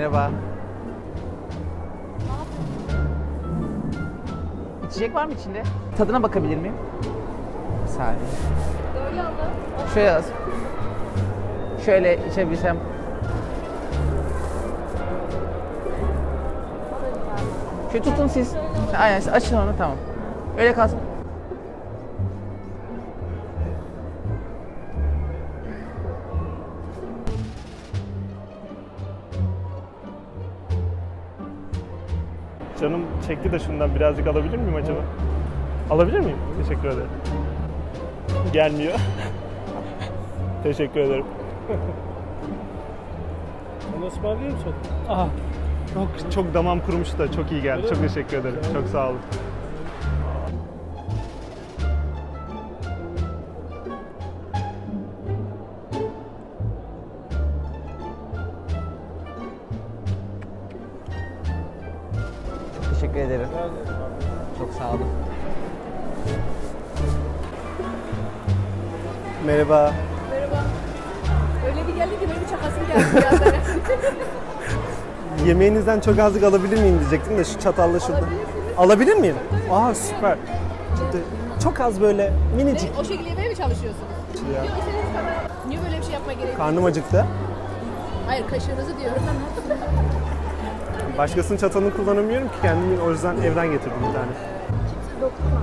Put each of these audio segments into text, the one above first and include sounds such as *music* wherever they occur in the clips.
Merhaba. İçecek var mı içinde? Tadına bakabilir miyim? Bir saniye. Böyle alın. Şöyle yaz. Şöyle içebilsem. Şöyle tutun siz. Aynen siz açın onu tamam. Öyle kalsın. Canım çekti de şundan birazcık alabilir miyim acaba? Alabilir miyim? Teşekkür ederim. Gelmiyor. *laughs* Teşekkür ederim. *laughs* Onu ısmarlıyor musun? Aha. Çok, çok damam kurumuş da çok iyi geldi. Çok teşekkür ederim. Çok sağ olun. Teşekkür ederim. Çok sağ olun. Merhaba. Merhaba. Öyle bir geldi ki benim çakasım geldi sana. *laughs* Yemeğinizden çok azlık alabilir miyim diyecektim de şu çatalla şurada. Alabilir miyim? Aa süper. Ciddi. Çok az böyle minicik. o şekilde yemeye mi çalışıyorsunuz? Ya. Yok istediğiniz kadar. Niye böyle bir şey yapma gerekiyor? Karnım acıktı. Hayır kaşığınızı diyorum. Başkasının çatalını kullanamıyorum ki kendimin o yüzden evden getirdim bir tane. Dokunma.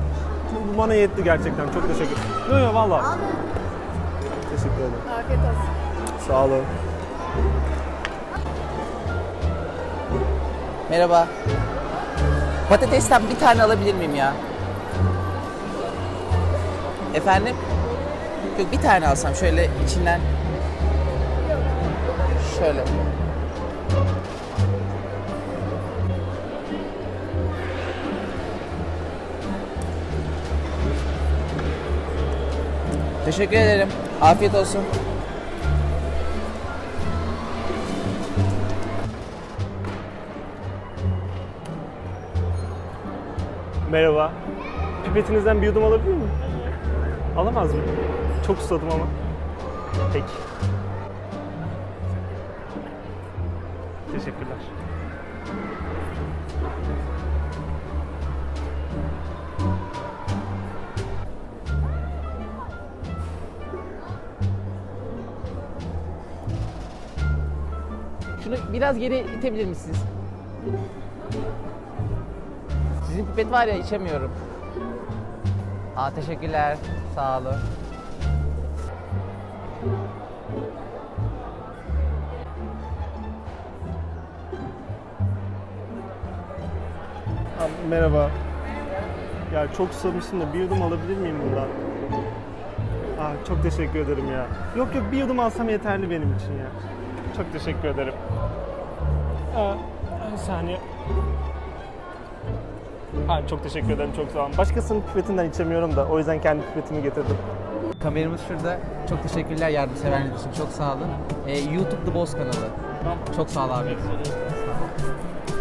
Bu bana yetti gerçekten. Çok teşekkür ederim. Yok yok valla. Teşekkür ederim. Afiyet olsun. Sağ olun. Merhaba. Patatesten bir tane alabilir miyim ya? Efendim? Yok bir tane alsam şöyle içinden. Şöyle. Teşekkür ederim. Afiyet olsun. Merhaba. Pipetinizden bir yudum alabilir miyim? Alamaz mı? Çok susadım ama. Peki. Teşekkürler. Şunu biraz geri itebilir misiniz? Sizin pipet var ya içemiyorum. Aa teşekkürler. Sağ olun. Abi, merhaba. Ya çok susamışsın da bir yudum alabilir miyim bundan? Aa, çok teşekkür ederim ya. Yok yok bir yudum alsam yeterli benim için ya. Çok teşekkür ederim. Aa, bir saniye. Ha, çok teşekkür ederim, çok sağ olun. Başkasının pipetinden içemiyorum da o yüzden kendi pipetimi getirdim. Kameramız şurada. Çok teşekkürler yardımseverliğiniz için. Çok sağ olun. Ee, YouTube The Boss kanalı. Çok sağ ol abi. Sağ ol.